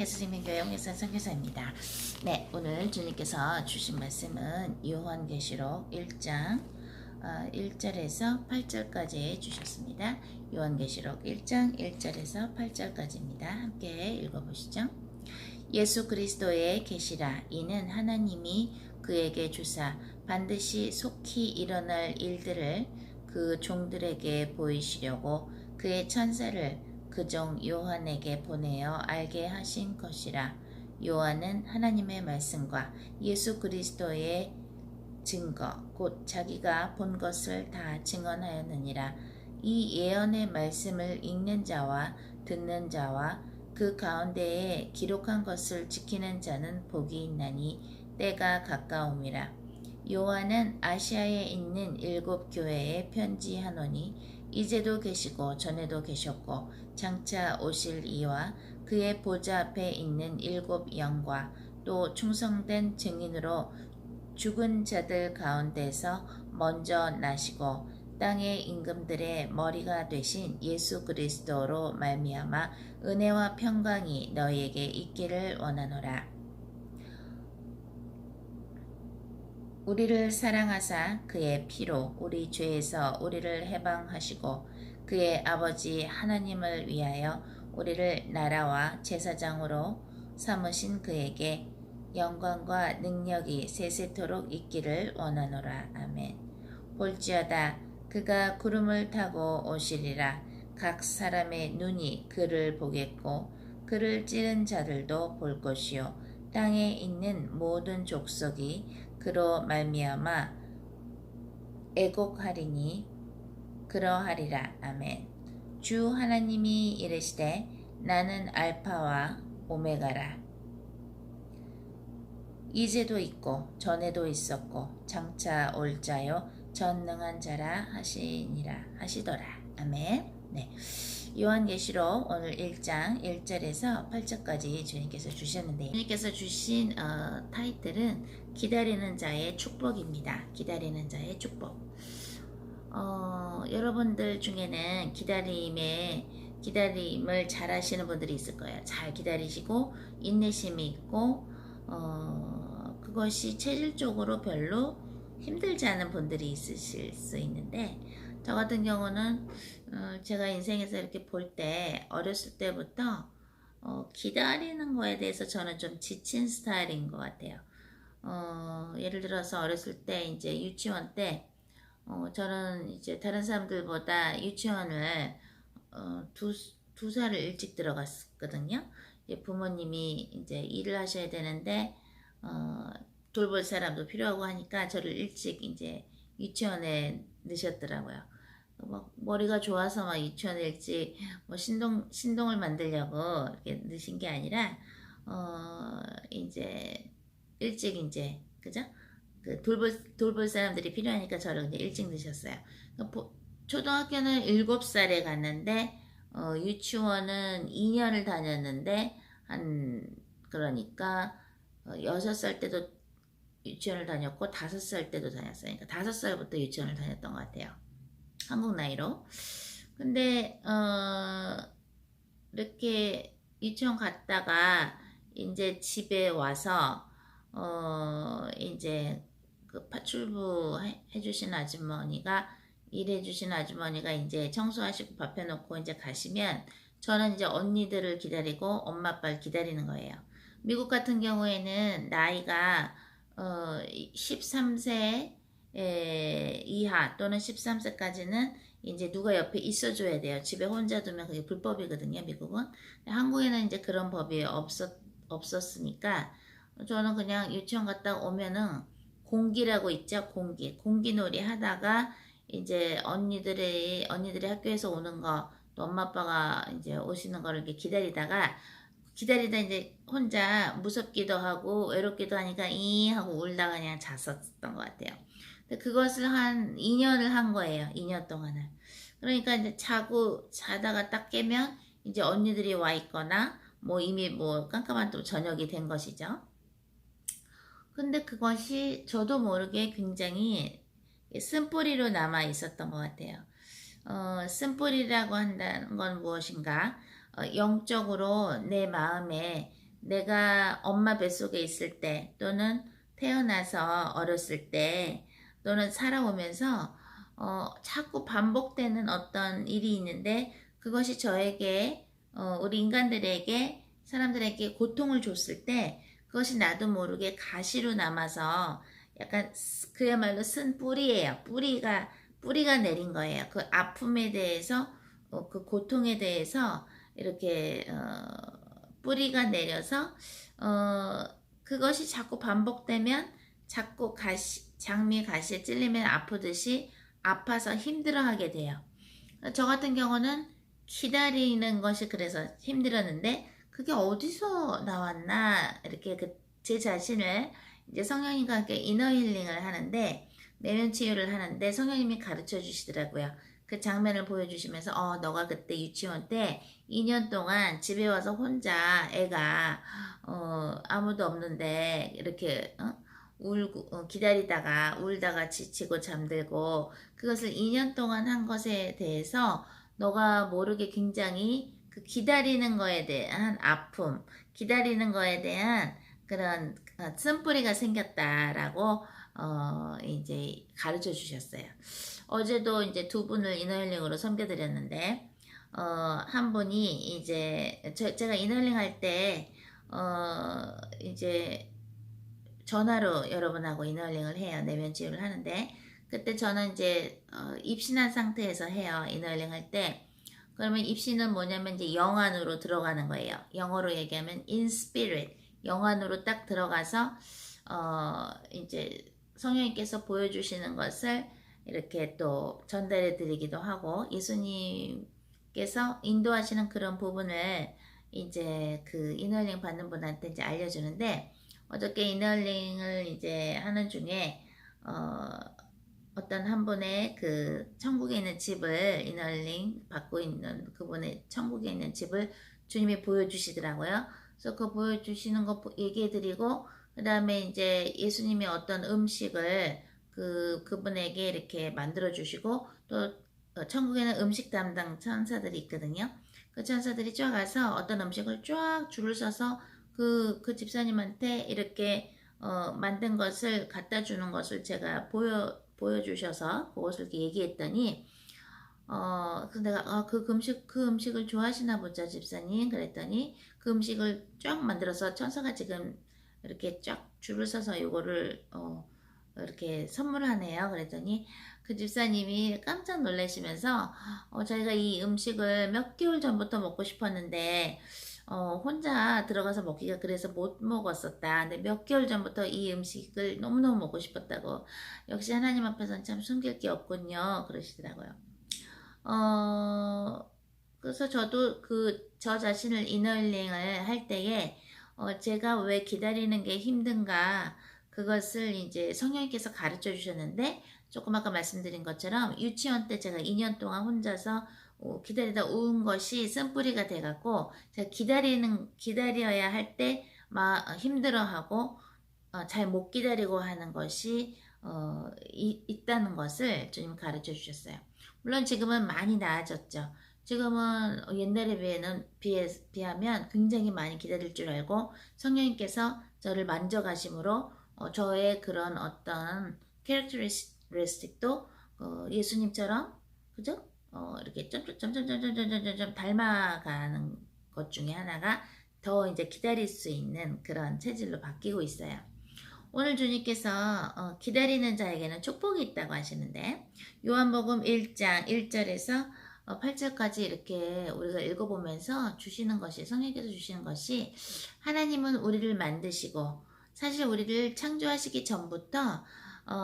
예수님의 홍예선 선교사입니다. 네, 오늘 주님께서 주신 말씀은 요한계시록 1장 어, 1절에서 8절까지 주셨습니다. 요한계시록 1장 1절에서 8절까지입니다. 함께 읽어보시죠. 예수 그리스도의 계시라 이는 하나님이 그에게 주사 반드시 속히 일어날 일들을 그 종들에게 보이시려고 그의 천사를 그 종 요한에게 보내어 알게 하신 것이라. 요한은 하나님의 말씀과 예수 그리스도의 증거 곧 자기가 본 것을 다 증언하였느니라. 이 예언의 말씀을 읽는 자와 듣는 자와 그 가운데에 기록한 것을 지키는 자는 복이 있나니 때가 가까움이라. 요한은 아시아에 있는 일곱 교회에 편지하노니 이제도 계시고 전에도 계셨고 장차 오실 이와 그의 보좌 앞에 있는 일곱 영과 또 충성된 증인으로 죽은 자들 가운데서 먼저 나시고 땅의 임금들의 머리가 되신 예수 그리스도로 말미암아 은혜와 평강이 너희에게 있기를 원하노라. 우리를 사랑하사 그의 피로 우리 죄에서 우리를 해방하시고 그의 아버지 하나님을 위하여 우리를 나라와 제사장으로 삼으신 그에게 영광과 능력이 세세토록 있기를 원하노라. 아멘. 볼지어다 그가 구름을 타고 오시리라. 각 사람의 눈이 그를 보겠고 그를 찌른 자들도 볼 것이요 땅에 있는 모든 족속이 그로 말미암아 애곡하리니 그러하리라 아멘. 주 하나님이 이르시되 나는 알파와 오메가라. 이제도 있고 전에도 있었고 장차 올 자요 전능한 자라 하시니라 하시더라. 아멘. 네. 요한계시록 오늘 1장 1절에서 8절까지 주님께서 주셨는데 주님께서 주신 어, 타이틀은 기다리는 자의 축복입니다. 기다리는 자의 축복. 어, 여러분들 중에는 기다림에 기다림을 잘 하시는 분들이 있을 거예요. 잘 기다리시고 인내심이 있고 어, 그것이 체질적으로 별로 힘들지 않은 분들이 있으실 수 있는데 저 같은 경우는 어, 제가 인생에서 이렇게 볼 때 어렸을 때부터 어, 기다리는 거에 대해서 저는 좀 지친 스타일인 것 같아요. 어, 예를 들어서 어렸을 때 이제 유치원 때 어, 저는 이제 다른 사람들보다 유치원을 어, 두, 두 살을 일찍 들어갔거든요. 이제 부모님이 이제 일을 하셔야 되는데 어, 돌볼 사람도 필요하고 하니까 저를 일찍 이제 유치원에 넣으셨더라고요. 막 머리가 좋아서 막 유치원에 일찍 뭐 신동 신동을 만들려고 이렇게 넣으신 게 아니라 어 이제 일찍 이제 그죠? 그 돌볼 돌볼 사람들이 필요하니까 저를 이제 일찍 넣으셨어요. 그러니까 초등학교는 7살에 갔는데 어, 유치원은 2년을 다녔는데 한 그러니까 어, 6살 때도 유치원을 다녔고 5살 때도 다녔어요. 그러니까 5살부터 유치원을 다녔던 것 같아요. 한국 나이로. 근데 어 이렇게 유치원 갔다가 이제 집에 와서 어 이제 그 파출부 해주신 아주머니가 일해주신 아주머니가 이제 청소하시고 밥 해놓고 이제 가시면 저는 이제 언니들을 기다리고 엄마 아빠를 기다리는 거예요. 미국 같은 경우에는 나이가 어 13세 에, 이하 또는 13세까지는 이제 누가 옆에 있어줘야 돼요. 집에 혼자 두면 그게 불법이거든요, 미국은. 한국에는 이제 그런 법이 없었, 없었으니까 저는 그냥 유치원 갔다 오면은 공기라고 있죠, 공기. 공기놀이 하다가 이제 언니들의, 언니들의 학교에서 오는 거, 또 엄마 아빠가 이제 오시는 거를 이렇게 기다리다가 기다리다 이제 혼자 무섭기도 하고 외롭기도 하니까 이 하고 울다가 그냥 잤었던 것 같아요. 그것을 한 2년을 한 거예요. 2년 동안을. 그러니까 이제 자고 자다가 딱 깨면 이제 언니들이 와 있거나 뭐 이미 뭐 깜깜한 또 저녁이 된 것이죠. 근데 그것이 저도 모르게 굉장히 쓴뿌리로 남아 있었던 것 같아요. 어, 쓴뿌리라고 한다는 건 무엇인가? 어, 영적으로 내 마음에 내가 엄마 뱃속에 있을 때 또는 태어나서 어렸을 때 또는 살아오면서 어, 자꾸 반복되는 어떤 일이 있는데 그것이 저에게 어, 우리 인간들에게 사람들에게 고통을 줬을 때 그것이 나도 모르게 가시로 남아서 약간 스- 그야말로 쓴 뿌리예요. 뿌리가 뿌리가 내린 거예요. 그 아픔에 대해서 어, 그 고통에 대해서 이렇게 어, 뿌리가 내려서 어, 그것이 자꾸 반복되면 자꾸 가시 장미 가시에 찔리면 아프듯이 아파서 힘들어하게 돼요. 저 같은 경우는 기다리는 것이 그래서 힘들었는데 그게 어디서 나왔나 이렇게 그 제 자신을 이제 성령님과 함께 이너 힐링을 하는데 내면 치유를 하는데 성령님이 가르쳐 주시더라고요. 그 장면을 보여주시면서 어 너가 그때 유치원 때 2년 동안 집에 와서 혼자 애가 어 아무도 없는데 이렇게 어? 울고 어, 기다리다가 울다가 지치고 잠들고 그것을 2년 동안 한 것에 대해서 너가 모르게 굉장히 그 기다리는 거에 대한 아픔, 기다리는 거에 대한 그런 어, 쓴뿌리가 생겼다라고 어 이제 가르쳐 주셨어요. 어제도 이제 두 분을 이너힐링으로 섬겨드렸는데 어 한 분이 이제 저, 제가 이너힐링 할때 어 이제 전화로 여러분하고 이너힐링을 해요. 내면 치유를 하는데 그때 저는 이제 어, 입신한 상태에서 해요. 이너힐링 할 때. 그러면 입신은 뭐냐면 이제 영안으로 들어가는 거예요. 영어로 얘기하면 in spirit. 영안으로 딱 들어가서 어 이제 성령님께서 보여주시는 것을 이렇게 또 전달해 드리기도 하고 예수님께서 인도하시는 그런 부분을 이제 그 이너링 받는 분한테 이제 알려주는데 어저께 이너링을 이제 하는 중에 어 어떤 한 분의 그 천국에 있는 집을 이너링 받고 있는 그분의 천국에 있는 집을 주님이 보여주시더라고요. 그래서 그 보여주시는 거 얘기해드리고 그 다음에 이제 예수님이 어떤 음식을 그 그분에게 이렇게 만들어 주시고 또 천국에는 음식 담당 천사들이 있거든요. 그 천사들이 쫙 가서 어떤 음식을 쫙 줄을 서서 그, 그 집사님한테 이렇게 어, 만든 것을 갖다 주는 것을 제가 보여 보여주셔서 그것을 이렇게 얘기했더니 어, 그 내가 아, 그 음식 그 음식을 좋아하시나 보자 집사님 그랬더니 그 음식을 쫙 만들어서 천사가 지금 이렇게 쫙 줄을 서서 이거를 어, 이렇게 선물하네요. 그랬더니 그 집사님이 깜짝 놀라시면서 어, 자기가 이 음식을 몇 개월 전부터 먹고 싶었는데 어, 혼자 들어가서 먹기가 그래서 못 먹었었다. 근데 몇 개월 전부터 이 음식을 너무너무 먹고 싶었다고. 역시 하나님 앞에서는 참 숨길 게 없군요. 그러시더라고요. 어, 그래서 저도 그 저 자신을 이너힐링을 할 때에 어, 제가 왜 기다리는 게 힘든가 그것을 이제 성령님께서 가르쳐 주셨는데 조금 아까 말씀드린 것처럼 유치원 때 제가 2년 동안 혼자서 어, 기다리다 운 것이 쓴뿌리가 돼갖고 제가 기다리는 기다려야 할 때 막 힘들어하고 어, 잘 못 기다리고 하는 것이 어, 이, 있다는 것을 주님 가르쳐 주셨어요. 물론 지금은 많이 나아졌죠. 지금은 옛날에 비해는 비해, 비하면 굉장히 많이 기다릴 줄 알고 성령님께서 저를 만져가심으로 어, 저의 그런 어떤 캐릭터리스틱도 어, 예수님처럼 그죠? 어, 이렇게 점점점점점점점 닮아가는 것 중에 하나가 더 이제 기다릴 수 있는 그런 체질로 바뀌고 있어요. 오늘 주님께서 어, 기다리는 자에게는 축복이 있다고 하시는데 요한복음 1장 1절에서 어, 8절까지 이렇게 우리가 읽어보면서 주시는 것이 성령께서 주시는 것이 하나님은 우리를 만드시고 사실 우리를 창조하시기 전부터 어,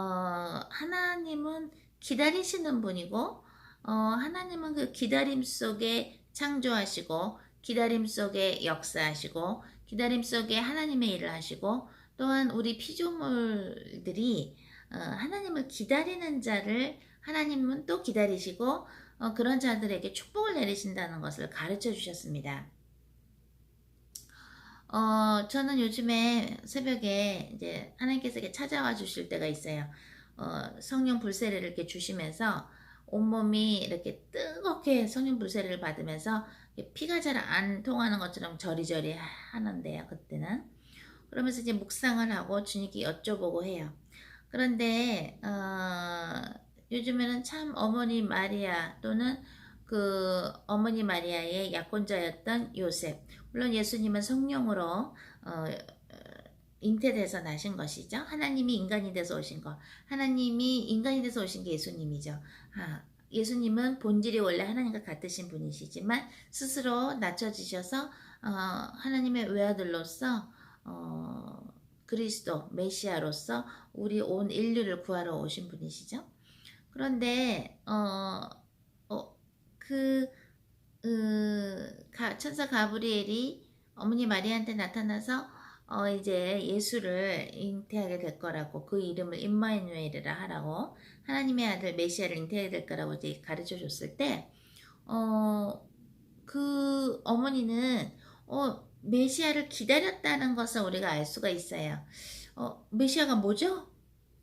하나님은 기다리시는 분이고 어, 하나님은 그 기다림 속에 창조하시고 기다림 속에 역사하시고 기다림 속에 하나님의 일을 하시고 또한 우리 피조물들이 어, 하나님을 기다리는 자를 하나님은 또 기다리시고 어, 그런 자들에게 축복을 내리신다는 것을 가르쳐 주셨습니다. 어, 저는 요즘에 새벽에 이제 하나님께서 이렇게 찾아와 주실 때가 있어요. 어, 성령 불세례를 이렇게 주시면서 온몸이 이렇게 뜨겁게 성령 불세를 받으면서 피가 잘 안 통하는 것처럼 저리저리 하는데요. 그때는 그러면서 이제 묵상을 하고 주님께 여쭤보고 해요. 그런데 어, 요즘에는 참 어머니 마리아 또는 그 어머니 마리아의 약혼자였던 요셉 물론 예수님은 성령으로 어, 잉태돼서 나신 것이죠. 하나님이 인간이 돼서 오신 것. 하나님이 인간이 돼서 오신 게 예수님이죠. 아, 예수님은 본질이 원래 하나님과 같으신 분이시지만 스스로 낮춰지셔서 어, 하나님의 외아들로서 어, 그리스도 메시아로서 우리 온 인류를 구하러 오신 분이시죠. 그런데 어, 어, 그 으, 가, 천사 가브리엘이 어머니 마리아한테 나타나서 어, 이제 예수를 잉태하게 될 거라고 그 이름을 임마누엘이라 하라고 하나님의 아들 메시아를 잉태하게 될 거라고 이제 가르쳐 줬을 때, 어, 그 어머니는 어, 메시아를 기다렸다는 것을 우리가 알 수가 있어요. 어, 메시아가 뭐죠?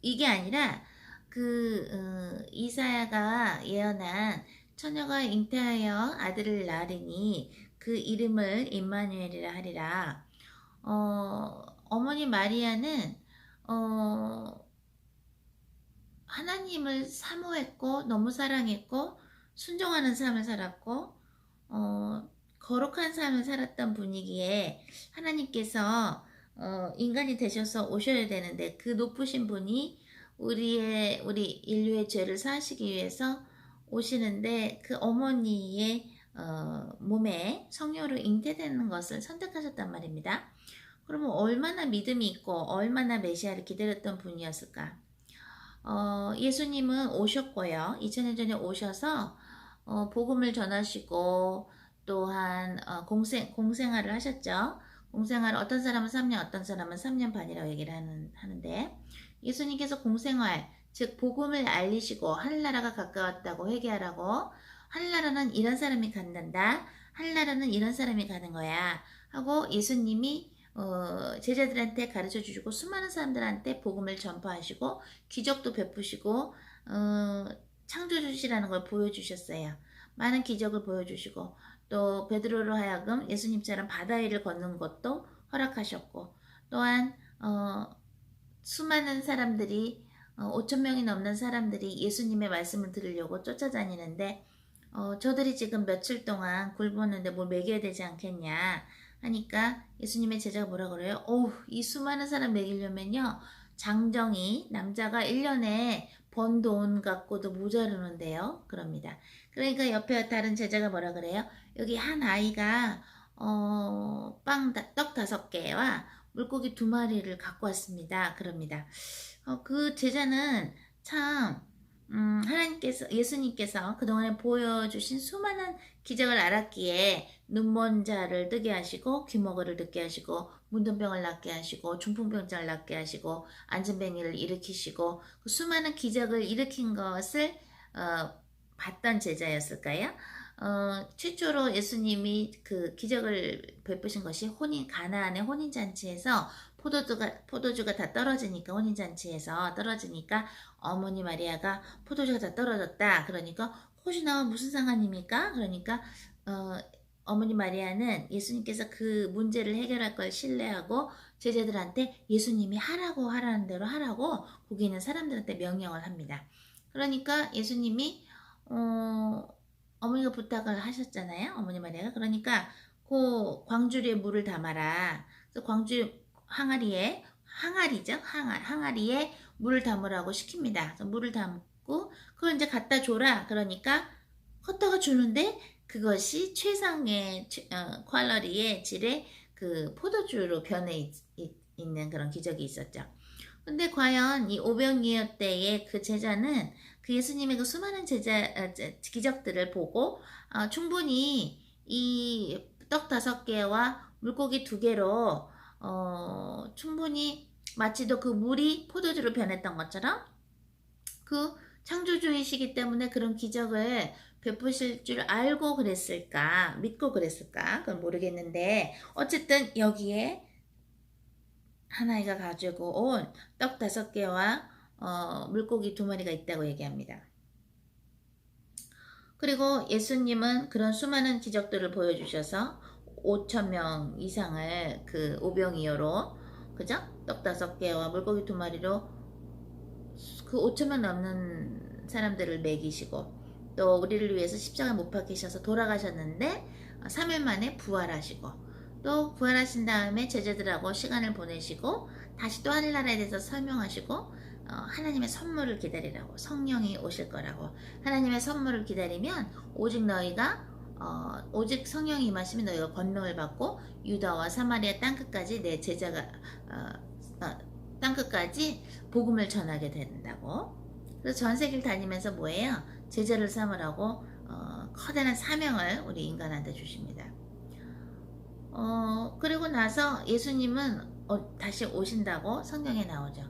이게 아니라 그 어, 이사야가 예언한 처녀가 잉태하여 아들을 낳으리니 그 이름을 임마누엘이라 하리라. 어, 어머니 마리아는 어, 하나님을 사모했고 너무 사랑했고 순종하는 삶을 살았고 어, 거룩한 삶을 살았던 분위기에 하나님께서 어, 인간이 되셔서 오셔야 되는데 그 높으신 분이 우리의 우리 인류의 죄를 사하시기 위해서 오시는데 그 어머니의 어, 몸에 성녀로 잉태되는 것을 선택하셨단 말입니다. 그러면 얼마나 믿음이 있고 얼마나 메시아를 기다렸던 분이었을까? 어, 예수님은 오셨고요. 2000년 전에 오셔서 어, 복음을 전하시고 또한 어, 공생, 공생활을 하셨죠. 공생활 어떤 사람은 3년 어떤 사람은 3년 반이라고 얘기를 하는, 하는데 예수님께서 공생활 즉 복음을 알리시고 하늘나라가 가까웠다고 회개하라고 하늘나라는 이런 사람이 갖는다 하늘나라는 이런 사람이 가는 거야 하고 예수님이 어, 제자들한테 가르쳐 주시고 수많은 사람들한테 복음을 전파하시고 기적도 베푸시고 어, 창조주시라는 걸 보여주셨어요. 많은 기적을 보여주시고 또 베드로로 하여금 예수님처럼 바다 위를 걷는 것도 허락하셨고 또한 어, 수많은 사람들이 어, 5천 명이 넘는 사람들이 예수님의 말씀을 들으려고 쫓아다니는데 어, 저들이 지금 며칠 동안 굶었는데 뭘 먹여야 되지 않겠냐 하니까 예수님의 제자가 뭐라 그래요? 오, 이 수많은 사람 먹이려면요. 장정이 남자가 1년에 번 돈 갖고도 모자르는데요. 그럽니다. 그러니까 옆에 다른 제자가 뭐라 그래요? 여기 한 아이가 어, 빵, 떡 다섯 개와 물고기 두 마리를 갖고 왔습니다. 그럽니다. 어, 그 제자는 참 음, 하나님께서 예수님께서 그동안에 보여주신 수많은 기적을 알았기에 눈먼 자를 뜨게 하시고 귀머거를 듣게 하시고 문둥병을 낫게 하시고 중풍병자를 낫게 하시고 안전뱅이를 일으키시고 그 수많은 기적을 일으킨 것을 어, 봤던 제자였을까요? 어, 최초로 예수님이 그 기적을 베푸신 것이 혼인 가나안의 혼인 잔치에서 포도주가 포도주가 다 떨어지니까 혼인 잔치에서 떨어지니까 어머니 마리아가 포도주가 다 떨어졌다. 그러니까 혹시 나와 무슨 상관입니까? 그러니까 어, 어머니 마리아는 예수님께서 그 문제를 해결할 걸 신뢰하고 제자들한테 예수님이 하라고 하라는 대로 하라고 거기 있는 사람들한테 명령을 합니다. 그러니까 예수님이 어, 어머니가 부탁을 하셨잖아요. 어머니 마리아가 그러니까 그 광주리에 물을 담아라. 그래서 광주 항아리에 항아리죠. 항아, 항아리에 물을 담으라고 시킵니다. 그래서 물을 담고 그걸 이제 갖다 줘라. 그러니까 헛다가 주는데 그것이 최상의 어, 퀄러리의 질의 그 포도주로 변해 있, 있, 있는 그런 기적이 있었죠. 근데 과연 이 오병이어 때의 그 제자는 그 예수님의 그 수많은 제자 어, 기적들을 보고 어, 충분히 이 떡 다섯 개와 물고기 두 개로 어, 충분히 마치도 그 물이 포도주로 변했던 것처럼 그 창조주이시기 때문에 그런 기적을 베푸실 줄 알고 그랬을까 믿고 그랬을까 그건 모르겠는데 어쨌든 여기에 하나이가 가지고 온 떡 다섯 개와 어, 물고기 두 마리가 있다고 얘기합니다. 그리고 예수님은 그런 수많은 기적들을 보여주셔서 5천 명 이상을 그 오병이어로 그죠? 떡 다섯 개와 물고기 두 마리로 그 5천 명 넘는 사람들을 먹이시고 또 우리를 위해서 십자가 못 박히셔서 돌아가셨는데 3일 만에 부활하시고 또 부활하신 다음에 제자들하고 시간을 보내시고 다시 또 하늘나라에 대해서 설명하시고 어, 하나님의 선물을 기다리라고 성령이 오실 거라고 하나님의 선물을 기다리면 오직 너희가 어, 오직 성령이 임하시면 너희가 권능을 받고 유다와 사마리아 땅끝까지 내 제자가 어, 어, 땅끝까지 복음을 전하게 된다고 그래서 전 세계를 다니면서 뭐예요? 제자를 삼으라고 어, 커다란 사명을 우리 인간한테 주십니다. 어, 그리고 나서 예수님은 어, 다시 오신다고 성경에 나오죠.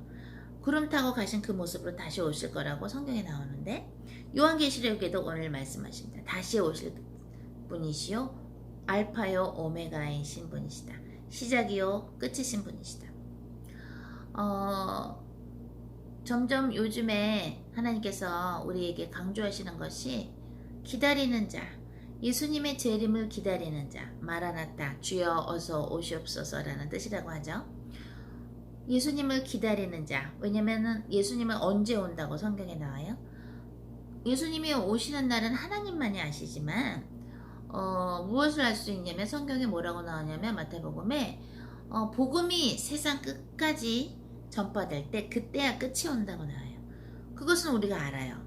구름 타고 가신 그 모습으로 다시 오실 거라고 성경에 나오는데 요한계시록에도 오늘 말씀하십니다. 다시 오실 분이시요 알파요 오메가이신 분이시다. 시작이요 끝이신 분이시다. 어, 점점 요즘에 하나님께서 우리에게 강조하시는 것이 기다리는 자, 예수님의 재림을 기다리는 자, 마라나타, 주여 어서 오시옵소서라는 뜻이라고 하죠. 예수님을 기다리는 자, 왜냐면은 예수님은 언제 온다고 성경에 나와요? 예수님이 오시는 날은 하나님만이 아시지만, 어, 무엇을 알수 있냐면 성경에 뭐라고 나오냐면 마태복음에 어, 복음이 세상 끝까지 전파될 때 그때야 끝이 온다고 나와요. 그것은 우리가 알아요.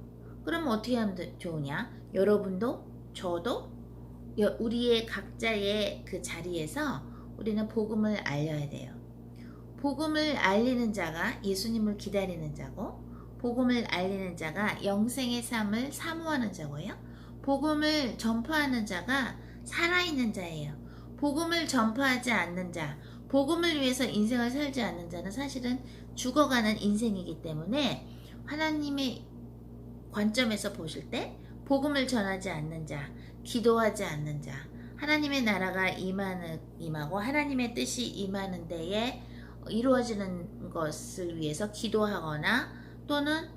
그럼 어떻게 하면 좋으냐? 여러분도 저도 우리의 각자의 그 자리에서 우리는 복음을 알려야 돼요. 복음을 알리는 자가 예수님을 기다리는 자고 복음을 알리는 자가 영생의 삶을 사모하는 자고요. 복음을 전파하는 자가 살아있는 자예요. 복음을 전파하지 않는 자, 복음을 위해서 인생을 살지 않는 자는 사실은 죽어가는 인생이기 때문에 하나님의 관점에서 보실 때 복음을 전하지 않는 자, 기도하지 않는 자, 하나님의 나라가 임하는 임하고 하나님의 뜻이 임하는 데에 이루어지는 것을 위해서 기도하거나 또는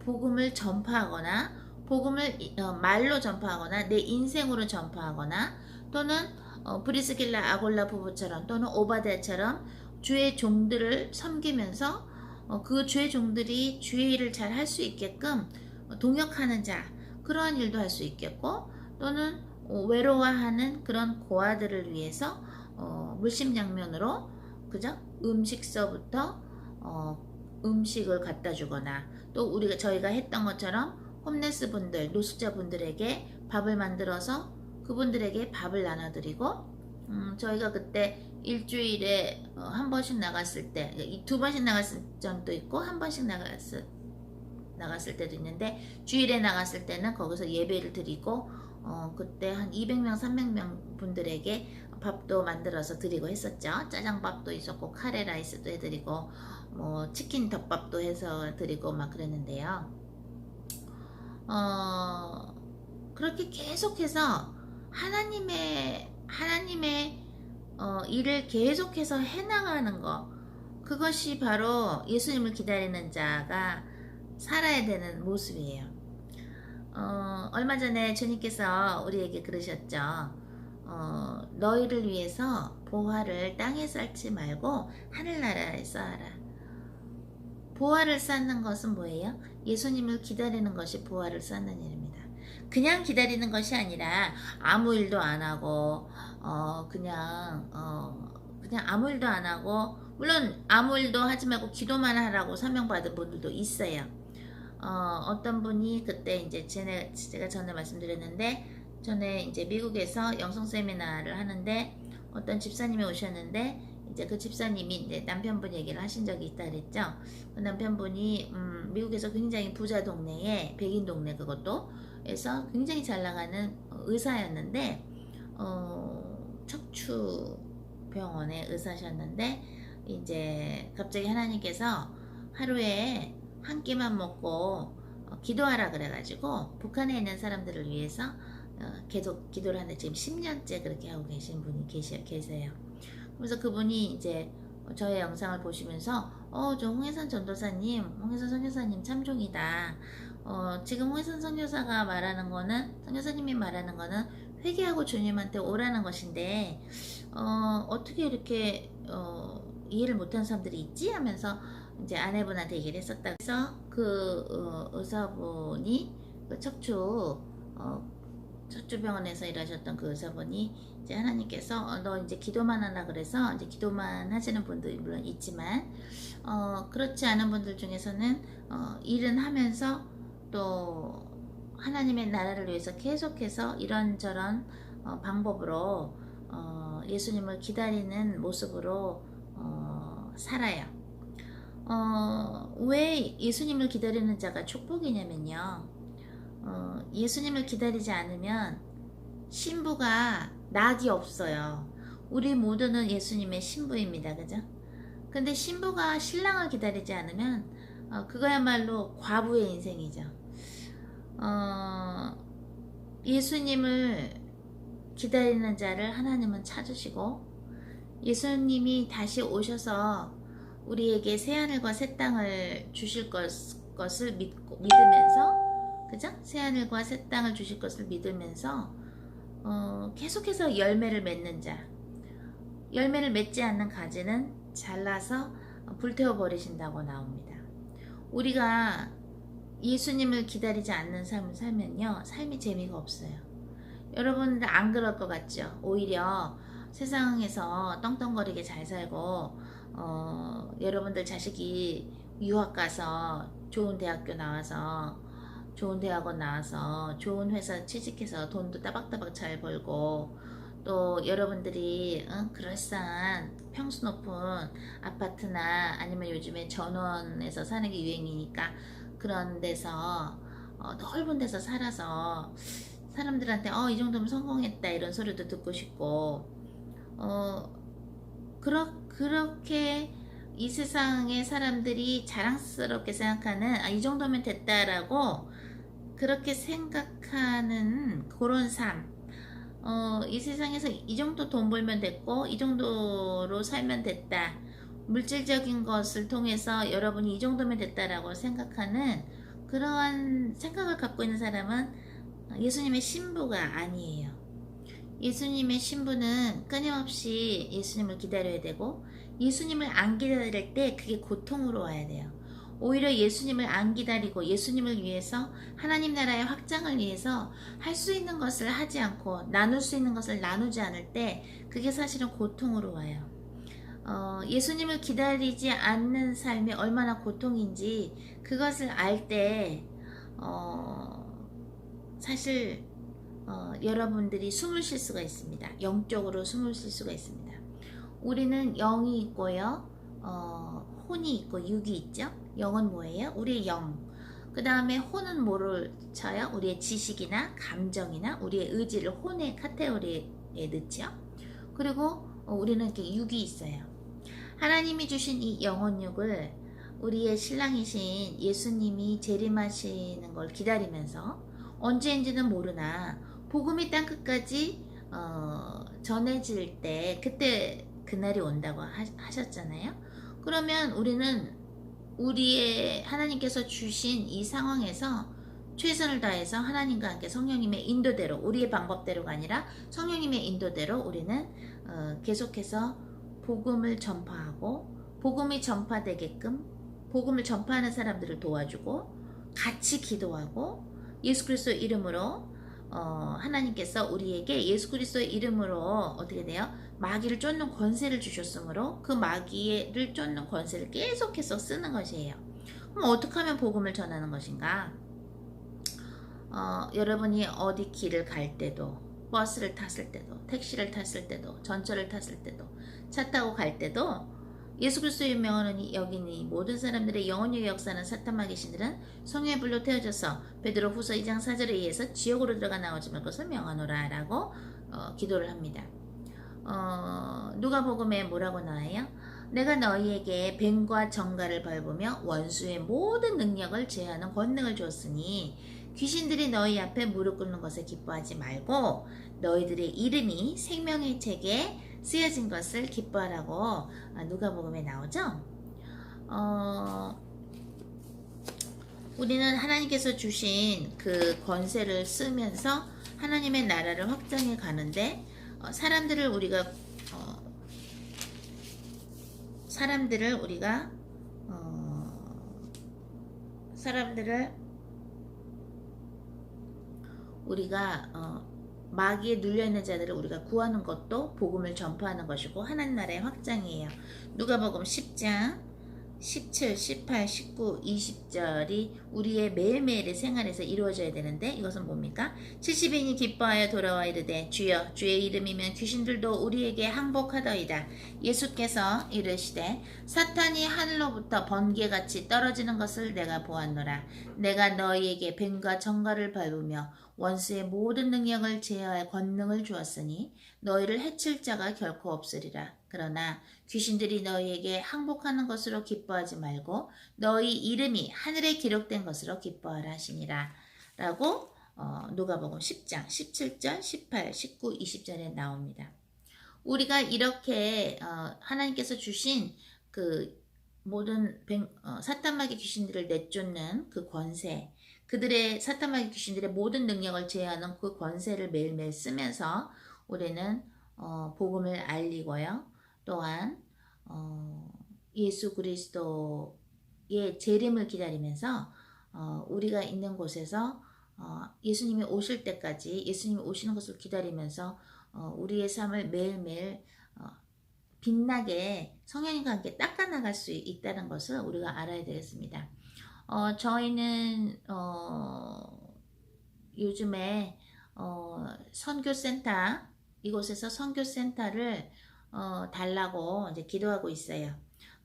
복음을 전파하거나 복음을 어, 말로 전파하거나 내 인생으로 전파하거나 또는 어, 브리스길라 아골라 부부처럼 또는 오바데처럼 주의 종들을 섬기면서 어, 그 주의 종들이 주의 일을 잘 할 수 있게끔 동역하는 자 그러한 일도 할 수 있겠고 또는 외로워하는 그런 고아들을 위해서 물심양면으로 그죠 음식서부터 음식을 갖다 주거나 또 우리가 저희가 했던 것처럼 홈레스 분들 노숙자 분들에게 밥을 만들어서 그분들에게 밥을 나눠드리고 음, 저희가 그때 일주일에 어, 한 번씩 나갔을 때 두 번씩 나갔을 점도 있고 한 번씩 나갔을 나갔을 때도 있는데 주일에 나갔을 때는 거기서 예배를 드리고 어, 그때 한 200명 300명 분들에게 밥도 만들어서 드리고 했었죠 짜장밥도 있었고 카레 라이스도 해드리고 뭐 치킨 덮밥도 해서 드리고 막 그랬는데요 어, 그렇게 계속해서 하나님의 하나님의 어, 일을 계속해서 해나가는 것 그것이 바로 예수님을 기다리는 자가 살아야 되는 모습이에요. 어, 얼마 전에 주님께서 우리에게 그러셨죠. 어, 너희를 위해서 보화를 땅에 쌓지 말고 하늘나라에 쌓아라. 보화를 쌓는 것은 뭐예요? 예수님을 기다리는 것이 보화를 쌓는 일입니다. 그냥 기다리는 것이 아니라 아무 일도 안 하고 어 그냥 어 그냥 아무 일도 안 하고 물론 아무 일도 하지 말고 기도만 하라고 사명 받은 분들도 있어요. 어 어떤 분이 그때 이제 제가 전에 말씀드렸는데 전에 이제 미국에서 영성 세미나를 하는데 어떤 집사님이 오셨는데 이제 그 집사님이 이제 남편분 얘기를 하신 적이 있다 그랬죠. 그 남편분이 음, 미국에서 굉장히 부자 동네에 백인 동네 그것도 에서 굉장히 잘 나가는 의사였는데 어, 척추 병원의 의사셨는데 이제 갑자기 하나님께서 하루에 한 끼만 먹고 어, 기도하라 그래가지고 북한에 있는 사람들을 위해서 어, 계속 기도를 하는데 지금 10년째 그렇게 하고 계신 분이 계시, 계세요. 그래서 그분이 이제 저의 영상을 보시면서 어, 저 홍혜선 전도사님, 홍혜선 선교사님 참종이다. 어, 지금 회선 선교사가 말하는 거는 선교사님이 말하는 거는 회개하고 주님한테 오라는 것인데 어, 어떻게 이렇게 어, 이해를 못하는 사람들이 있지 하면서 이제 아내분한테 얘기를 했었다. 그래서 그 어, 의사분이 그 척추 어, 척추병원에서 일하셨던 그 의사분이 이제 하나님께서 어, 너 이제 기도만 하라 그래서 이제 기도만 하시는 분들이 물론 있지만 어, 그렇지 않은 분들 중에서는 어, 일은 하면서 또 하나님의 나라를 위해서 계속해서 이런저런 어, 방법으로 어, 예수님을 기다리는 모습으로 어, 살아요. 어, 왜 예수님을 기다리는 자가 축복이냐면요. 어, 예수님을 기다리지 않으면 신부가 낙이 없어요. 우리 모두는 예수님의 신부입니다. 그죠? 근데 신부가 신랑을 기다리지 않으면 어, 그거야말로 과부의 인생이죠. 어, 예수님을 기다리는 자를 하나님은 찾으시고 예수님이 다시 오셔서 우리에게 새 하늘과 새 땅을 주실 것, 것을 믿고, 믿으면서 그죠? 새 하늘과 새 땅을 주실 것을 믿으면서 어, 계속해서 열매를 맺는 자 열매를 맺지 않는 가지는 잘라서 불태워 버리신다고 나옵니다. 우리가 예수님을 기다리지 않는 삶을 살면요 삶이 재미가 없어요. 여러분들 안 그럴 것 같죠? 오히려 세상에서 떵떵거리게 잘 살고 어, 여러분들 자식이 유학 가서 좋은 대학교 나와서 좋은 대학원 나와서 좋은 회사 취직해서 돈도 따박따박 잘 벌고 또 여러분들이 응, 그럴싸한 평수 높은 아파트나 아니면 요즘에 전원에서 사는 게 유행이니까 그런 데서 어, 넓은 데서 살아서 사람들한테 어 이 정도면 성공했다 이런 소리도 듣고 싶고 어 그러, 그렇게 이 세상의 사람들이 자랑스럽게 생각하는 아, 이 정도면 됐다라고 그렇게 생각하는 그런 삶. 어, 이 세상에서 이 정도 돈 벌면 됐고, 이 정도로 살면 됐다. 물질적인 것을 통해서 여러분이 이 정도면 됐다라고 생각하는 그러한 생각을 갖고 있는 사람은 예수님의 신부가 아니에요. 예수님의 신부는 끊임없이 예수님을 기다려야 되고, 예수님을 안 기다릴 때 그게 고통으로 와야 돼요. 오히려 예수님을 안 기다리고 예수님을 위해서 하나님 나라의 확장을 위해서 할 수 있는 것을 하지 않고 나눌 수 있는 것을 나누지 않을 때 그게 사실은 고통으로 와요. 어, 예수님을 기다리지 않는 삶이 얼마나 고통인지 그것을 알 때, 어, 사실, 어, 여러분들이 숨을 쉴 수가 있습니다. 영적으로 숨을 쉴 수가 있습니다. 우리는 영이 있고요, 어, 혼이 있고 육이 있죠? 영은 뭐예요? 우리의 영. 그 다음에 혼은 뭐를 쳐요? 우리의 지식이나 감정이나 우리의 의지를 혼의 카테고리에 넣죠. 그리고 우리는 이렇게 육이 있어요. 하나님이 주신 이 영혼육을 우리의 신랑이신 예수님이 재림하시는 걸 기다리면서 언제인지는 모르나 복음이 땅 끝까지 어, 전해질 때 그때 그날이 온다고 하셨잖아요. 그러면 우리는 우리의 하나님께서 주신 이 상황에서 최선을 다해서 하나님과 함께 성령님의 인도대로 우리의 방법대로가 아니라 성령님의 인도대로 우리는 어, 계속해서 복음을 전파하고 복음이 전파되게끔 복음을 전파하는 사람들을 도와주고 같이 기도하고 예수 그리스도 이름으로 어, 하나님께서 우리에게 예수 그리스도의 이름으로 어떻게 돼요? 마귀를 쫓는 권세를 주셨으므로 그 마귀를 쫓는 권세를 계속해서 쓰는 것이에요. 그럼 어떻게 하면 복음을 전하는 것인가? 어, 여러분이 어디 길을 갈 때도 버스를 탔을 때도 택시를 탔을 때도 전철을 탔을 때도 차 타고 갈 때도 예수 그리스도의 명언은 여기니 모든 사람들의 영혼의 역사는 사탄마 귀신들은 성령의 불로 태워져서 베드로 후서 2장 4절에 의해서 지옥으로 들어가 나오지 말 것을 명하노라 라고 어, 기도를 합니다. 어, 누가복음에 뭐라고 나와요? 내가 너희에게 뱀과 정갈을 밟으며 원수의 모든 능력을 제하는 권능을 줬으니 귀신들이 너희 앞에 무릎 꿇는 것에 기뻐하지 말고 너희들의 이름이 생명의 책에 쓰여진 것을 기뻐하라고 누가복음에 나오죠. 어, 우리는 하나님께서 주신 그 권세를 쓰면서 하나님의 나라를 확장해 가는데 어, 사람들을 우리가 어, 사람들을 우리가 어, 사람들을 우리가 어, 마귀에 눌려 있는 자들을 우리가 구하는 것도 복음을 전파하는 것이고 하나님 나라의 확장이에요. 누가복음 10장 17, 18, 19, 20절이 우리의 매일매일의 생활에서 이루어져야 되는데 이것은 뭡니까? 70인이 기뻐하여 돌아와 이르되 주여 주의 이름이면 귀신들도 우리에게 항복하더이다. 예수께서 이르시되 사탄이 하늘로부터 번개같이 떨어지는 것을 내가 보았노라. 내가 너희에게 뱀과 정갈을 밟으며 원수의 모든 능력을 제어할 권능을 주었으니 너희를 해칠 자가 결코 없으리라. 그러나 귀신들이 너희에게 항복하는 것으로 기뻐하지 말고 너희 이름이 하늘에 기록된 것으로 기뻐하라 하시니라. 라고 어, 누가복음 10장 17절, 18, 19, 20절에 나옵니다. 우리가 이렇게 어, 하나님께서 주신 그 모든 뱅- 어, 사탄마귀 귀신들을 내쫓는 그 권세, 그들의 사탄마귀 귀신들의 모든 능력을 제어하는 그 권세를 매일매일 쓰면서 우리는 어, 복음을 알리고요. 또한 어, 예수 그리스도의 재림을 기다리면서 어, 우리가 있는 곳에서 어, 예수님이 오실 때까지 예수님이 오시는 것을 기다리면서 어, 우리의 삶을 매일매일 어, 빛나게 성령님과 함께 닦아나갈 수 있다는 것을 우리가 알아야 되겠습니다. 어, 저희는 어, 요즘에 어, 선교센터 이곳에서 선교센터를 어, 달라고 이제 기도하고 있어요.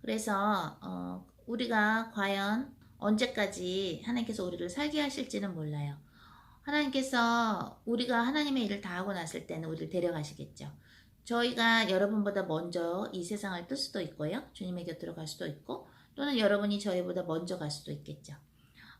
그래서 어, 우리가 과연 언제까지 하나님께서 우리를 살게 하실지는 몰라요. 하나님께서 우리가 하나님의 일을 다 하고 났을 때는 우리를 데려가시겠죠. 저희가 여러분보다 먼저 이 세상을 뜰 수도 있고요. 주님의 곁으로 갈 수도 있고 또는 여러분이 저희보다 먼저 갈 수도 있겠죠.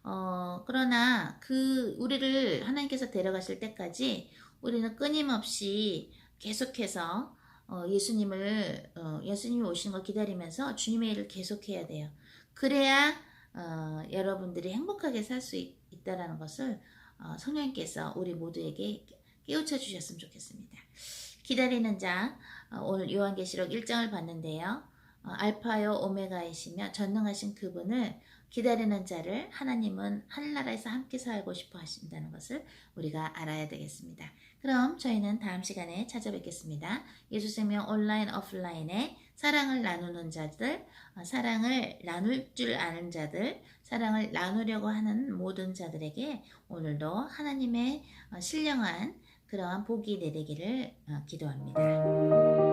어, 그러나 그 우리를 하나님께서 데려가실 때까지 우리는 끊임없이 계속해서 어, 예수님을 어, 예수님이 오시는 걸 기다리면서 주님의 일을 계속해야 돼요. 그래야 어, 여러분들이 행복하게 살 수 있다라는 것을 어, 성령님께서 우리 모두에게 깨우쳐 주셨으면 좋겠습니다. 기다리는 자 어, 오늘 요한계시록 1장을 봤는데요. 어, 알파요 오메가이시며 전능하신 그분을 기다리는 자를 하나님은 하늘나라에서 함께 살고 싶어 하신다는 것을 우리가 알아야 되겠습니다. 그럼 저희는 다음 시간에 찾아뵙겠습니다. 예수생명 온라인 오프라인에 사랑을 나누는 자들, 어, 사랑을 나눌 줄 아는 자들, 사랑을 나누려고 하는 모든 자들에게 오늘도 하나님의 어, 신령한 그러한 복이 내리기를 어, 기도합니다.